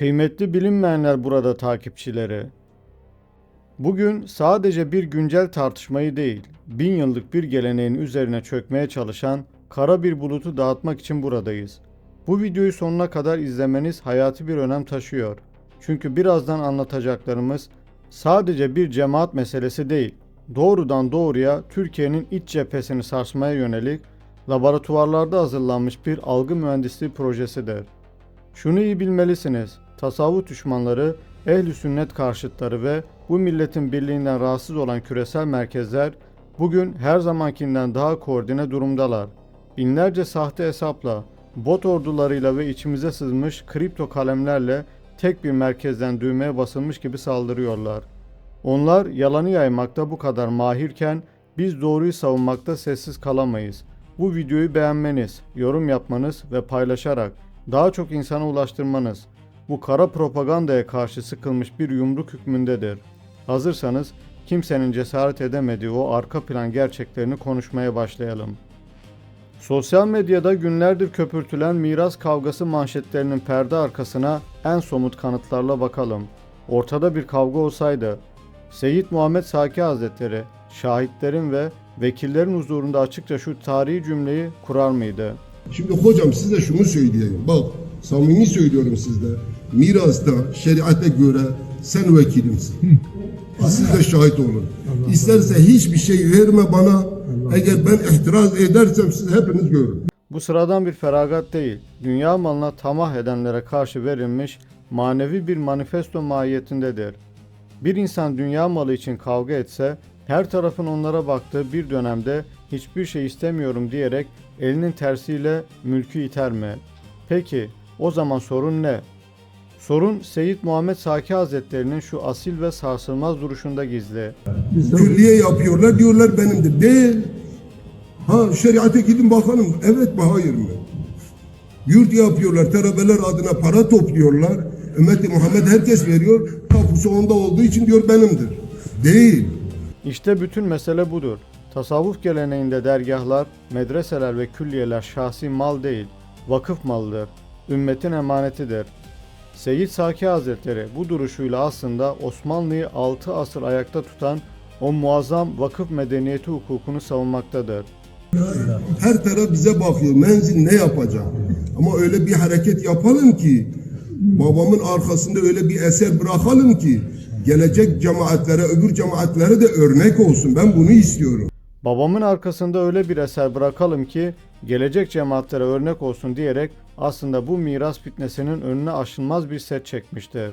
Kıymetli bilinmeyenler burada takipçileri. Bugün sadece bir güncel tartışmayı değil, bin yıllık bir geleneğin üzerine çökmeye çalışan kara bir bulutu dağıtmak için buradayız. Bu videoyu sonuna kadar izlemeniz hayati bir önem taşıyor. Çünkü birazdan anlatacaklarımız sadece bir cemaat meselesi değil, doğrudan doğruya Türkiye'nin iç cephesini sarsmaya yönelik laboratuvarlarda hazırlanmış bir algı mühendisliği projesidir. Şunu iyi bilmelisiniz. Tasavvuf düşmanları, ehli sünnet karşıtları ve bu milletin birliğinden rahatsız olan küresel merkezler bugün her zamankinden daha koordine durumdalar. Binlerce sahte hesapla, bot ordularıyla ve içimize sızmış kripto kalemlerle tek bir merkezden düğmeye basılmış gibi saldırıyorlar. Onlar yalanı yaymakta bu kadar mahirken biz doğruyu savunmakta sessiz kalamayız. Bu videoyu beğenmeniz, yorum yapmanız ve paylaşarak daha çok insana ulaştırmanız bu kara propagandaya karşı sıkılmış bir yumruk hükmündedir. Hazırsanız kimsenin cesaret edemediği o arka plan gerçeklerini konuşmaya başlayalım. Sosyal medyada günlerdir köpürtülen miras kavgası manşetlerinin perde arkasına en somut kanıtlarla bakalım. Ortada bir kavga olsaydı, Seyyid Muhammed Saki Hazretleri, şahitlerin ve vekillerin huzurunda açıkça şu tarihi cümleyi kurar mıydı? Şimdi hocam size şunu söyleyeyim. Bak samimi söylüyorum sizde. Mirasta şeriate göre sen vekilimsin. Siz de şahit olun. İsterse hiçbir şey verme bana. Eğer ben itiraz edersem siz hepiniz görün. Bu sıradan bir feragat değil, dünya malına tamah edenlere karşı verilmiş manevi bir manifesto mahiyetindedir. Bir insan dünya malı için kavga etse, her tarafın onlara baktığı bir dönemde hiçbir şey istemiyorum diyerek elinin tersiyle mülkü iter mi? Peki, o zaman sorun ne? Sorun Seyyid Muhammed Saki Hazretlerinin şu asil ve sarsılmaz duruşunda gizli. Külliye yapıyorlar diyorlar benimdir. Değil. Ha şeriate gidin bakalım. Evet mi hayır mı? Yurt yapıyorlar. Terabeler adına para topluyorlar. Ümmeti Muhammed herkes veriyor. Tapusu onda olduğu için diyor benimdir. Değil. İşte bütün mesele budur. Tasavvuf geleneğinde dergahlar, medreseler ve külliyeler şahsi mal değil, vakıf malıdır. Ümmetin emanetidir. Seyyid Saki Hazretleri bu duruşuyla aslında Osmanlı'yı 6 asır ayakta tutan o muazzam vakıf medeniyeti hukukunu savunmaktadır. Her taraf bize bakıyor. Menzil ne yapacak? Ama öyle bir hareket yapalım ki babamın arkasında öyle bir eser bırakalım ki gelecek cemaatlere, öbür cemaatlere de örnek olsun. Ben bunu istiyorum. Babamın arkasında öyle bir eser bırakalım ki gelecek cemaatlere örnek olsun diyerek aslında bu miras fitnesinin önüne aşılmaz bir set çekmiştir.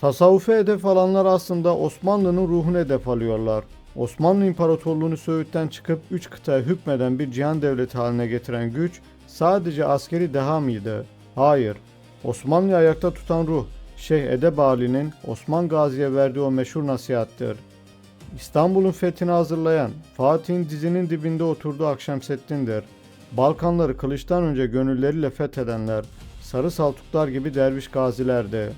Tasavvufe hedef alanlar aslında Osmanlı'nın ruhunu hedef alıyorlar. Osmanlı İmparatorluğunu Söğüt'ten çıkıp üç kıtaya hükmeden bir cihan devleti haline getiren güç sadece askeri deha mıydı? Hayır. Osmanlı'yı ayakta tutan ruh, Şeyh Edebali'nin Osman Gazi'ye verdiği o meşhur nasihattır. İstanbul'un fethini hazırlayan, Fatih'in dizinin dibinde oturduğu Akşemseddin'dir. Balkanları kılıçtan önce gönülleriyle fethedenler, sarı saltuklar gibi derviş gazilerdi.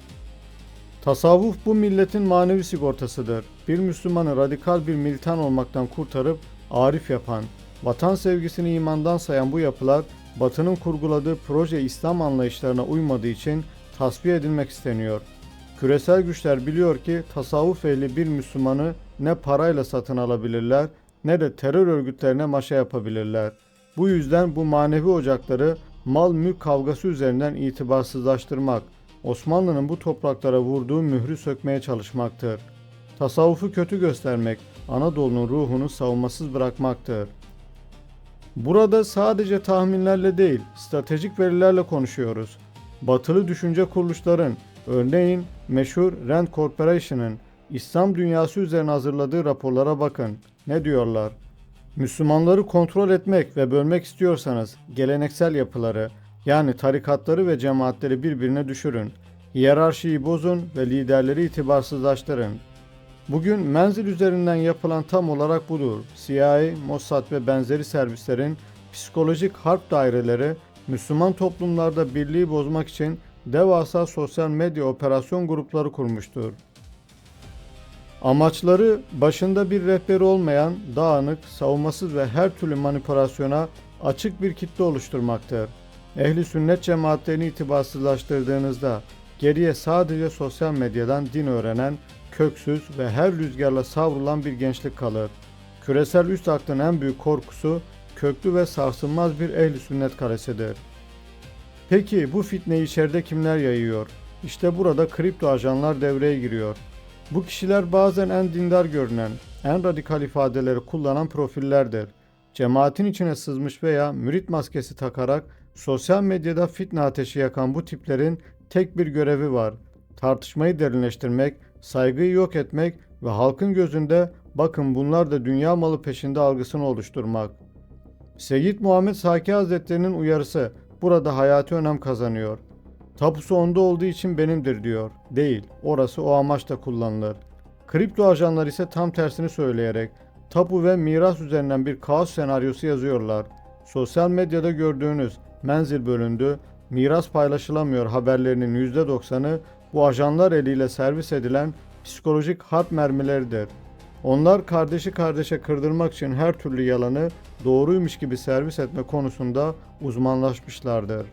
Tasavvuf bu milletin manevi sigortasıdır. Bir Müslümanı radikal bir militan olmaktan kurtarıp arif yapan, vatan sevgisini imandan sayan bu yapılar, Batı'nın kurguladığı proje İslam anlayışlarına uymadığı için tasfiye edilmek isteniyor. Küresel güçler biliyor ki tasavvuf ehli bir Müslümanı ne parayla satın alabilirler ne de terör örgütlerine maşa yapabilirler. Bu yüzden bu manevi ocakları mal mülk kavgası üzerinden itibarsızlaştırmak, Osmanlı'nın bu topraklara vurduğu mührü sökmeye çalışmaktır. Tasavvufu kötü göstermek, Anadolu'nun ruhunu savunmasız bırakmaktır. Burada sadece tahminlerle değil, stratejik verilerle konuşuyoruz. Batılı düşünce kuruluşların, örneğin meşhur Rand Corporation'ın İslam dünyası üzerine hazırladığı raporlara bakın. Ne diyorlar? Müslümanları kontrol etmek ve bölmek istiyorsanız geleneksel yapıları yani tarikatları ve cemaatleri birbirine düşürün. Hiyerarşiyi bozun ve liderleri itibarsızlaştırın. Bugün menzil üzerinden yapılan tam olarak budur. CIA, Mossad ve benzeri servislerin psikolojik harp daireleri Müslüman toplumlarda birliği bozmak için devasa sosyal medya operasyon grupları kurmuştur. Amaçları başında bir rehberi olmayan, dağınık, savunmasız ve her türlü manipülasyona açık bir kitle oluşturmaktır. Ehli sünnet cemaatlerini itibarsızlaştırdığınızda geriye sadece sosyal medyadan din öğrenen, köksüz ve her rüzgarla savrulan bir gençlik kalır. Küresel üst aklın en büyük korkusu köklü ve sarsılmaz bir ehli sünnet kalesidir. Peki bu fitneyi içeride kimler yayıyor? İşte burada kripto ajanlar devreye giriyor. Bu kişiler bazen en dindar görünen, en radikal ifadeleri kullanan profillerdir. Cemaatin içine sızmış veya mürit maskesi takarak sosyal medyada fitne ateşi yakan bu tiplerin tek bir görevi var. Tartışmayı derinleştirmek, saygıyı yok etmek ve halkın gözünde bakın bunlar da dünya malı peşinde algısını oluşturmak. Seyyid Muhammed Saki Hazretleri'nin uyarısı burada hayati önem kazanıyor. Tapusu onda olduğu için benimdir diyor. Değil, orası o amaçla kullanılır. Kripto ajanlar ise tam tersini söyleyerek tapu ve miras üzerinden bir kaos senaryosu yazıyorlar. Sosyal medyada gördüğünüz menzil bölündü, miras paylaşılamıyor haberlerinin %90'ı bu ajanlar eliyle servis edilen psikolojik harp mermileridir. Onlar kardeşi kardeşe kırdırmak için her türlü yalanı doğruymuş gibi servis etme konusunda uzmanlaşmışlardır.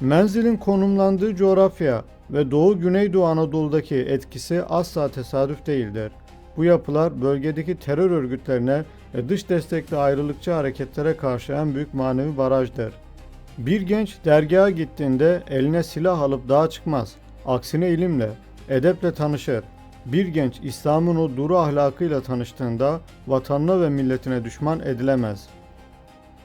Menzilin konumlandığı coğrafya ve Doğu Güneydoğu Anadolu'daki etkisi asla tesadüf değildir. Bu yapılar bölgedeki terör örgütlerine ve dış destekli ayrılıkçı hareketlere karşı en büyük manevi barajdır. Bir genç dergaha gittiğinde eline silah alıp dağa çıkmaz. Aksine ilimle, edeple tanışır. Bir genç İslam'ın o duru ahlakıyla tanıştığında vatanına ve milletine düşman edilemez.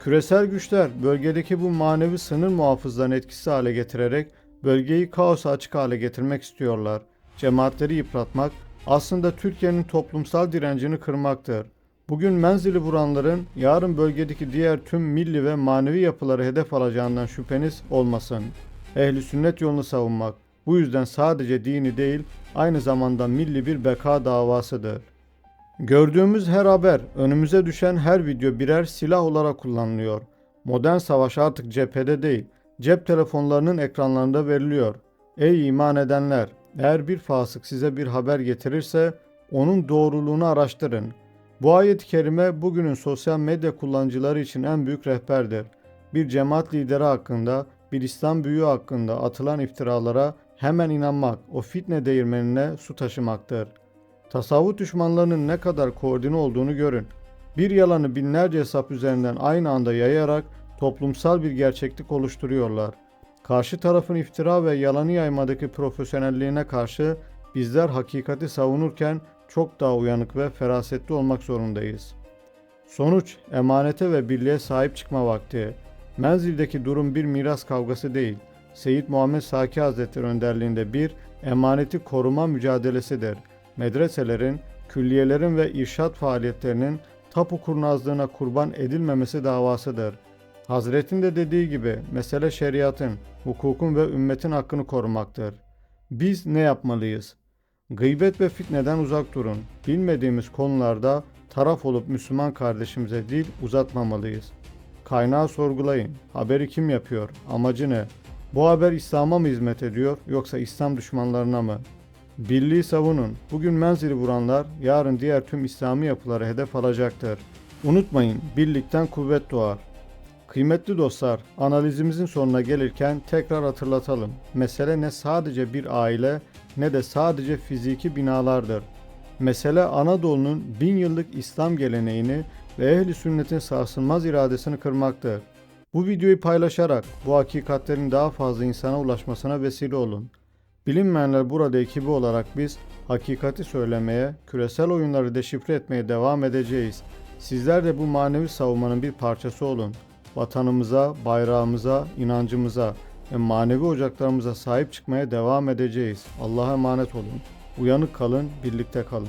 Küresel güçler bölgedeki bu manevi sınır muhafızlarını etkisiz hale getirerek bölgeyi kaosa açık hale getirmek istiyorlar. Cemaatleri yıpratmak aslında Türkiye'nin toplumsal direncini kırmaktır. Bugün menzili vuranların yarın bölgedeki diğer tüm milli ve manevi yapıları hedef alacağından şüpheniz olmasın. Ehli sünnet yolunu savunmak bu yüzden sadece dini değil aynı zamanda milli bir beka davasıdır. Gördüğümüz her haber, önümüze düşen her video birer silah olarak kullanılıyor. Modern savaş artık cephede değil, cep telefonlarının ekranlarında veriliyor. Ey iman edenler! Eğer bir fasık size bir haber getirirse onun doğruluğunu araştırın. Bu ayet-i kerime bugünün sosyal medya kullanıcıları için en büyük rehberdir. Bir cemaat lideri hakkında, bir İslam büyüğü hakkında atılan iftiralara hemen inanmak, o fitne değirmenine su taşımaktır. Tasavvuf düşmanlarının ne kadar koordine olduğunu görün. Bir yalanı binlerce hesap üzerinden aynı anda yayarak toplumsal bir gerçeklik oluşturuyorlar. Karşı tarafın iftira ve yalanı yaymadaki profesyonelliğine karşı bizler hakikati savunurken çok daha uyanık ve ferasetli olmak zorundayız. Sonuç, emanete ve birliğe sahip çıkma vakti. Menzildeki durum bir miras kavgası değil. Seyyid Muhammed Saki Hazretleri önderliğinde bir emaneti koruma mücadelesidir. Medreselerin, külliyelerin ve irşat faaliyetlerinin tapu kurnazlığına kurban edilmemesi davasıdır. Hazretin de dediği gibi mesele şeriatın, hukukun ve ümmetin hakkını korumaktır. Biz ne yapmalıyız? Gıybet ve fitneden uzak durun. Bilmediğimiz konularda taraf olup Müslüman kardeşimize dil uzatmamalıyız. Kaynağı sorgulayın. Haberi kim yapıyor? Amacı ne? Bu haber İslam'a mı hizmet ediyor yoksa İslam düşmanlarına mı? Birliği savunun. Bugün menzili vuranlar yarın diğer tüm İslami yapıları hedef alacaktır. Unutmayın, birlikten kuvvet doğar. Kıymetli dostlar, analizimizin sonuna gelirken tekrar hatırlatalım. Mesele ne sadece bir aile ne de sadece fiziki binalardır. Mesele Anadolu'nun bin yıllık İslam geleneğini ve ehli sünnetin sarsılmaz iradesini kırmaktır. Bu videoyu paylaşarak bu hakikatlerin daha fazla insana ulaşmasına vesile olun. Bilinmeyenler burada ekibi olarak biz hakikati söylemeye, küresel oyunları deşifre etmeye devam edeceğiz. Sizler de bu manevi savunmanın bir parçası olun. Vatanımıza, bayrağımıza, inancımıza ve manevi ocaklarımıza sahip çıkmaya devam edeceğiz. Allah'a emanet olun. Uyanık kalın, birlikte kalın.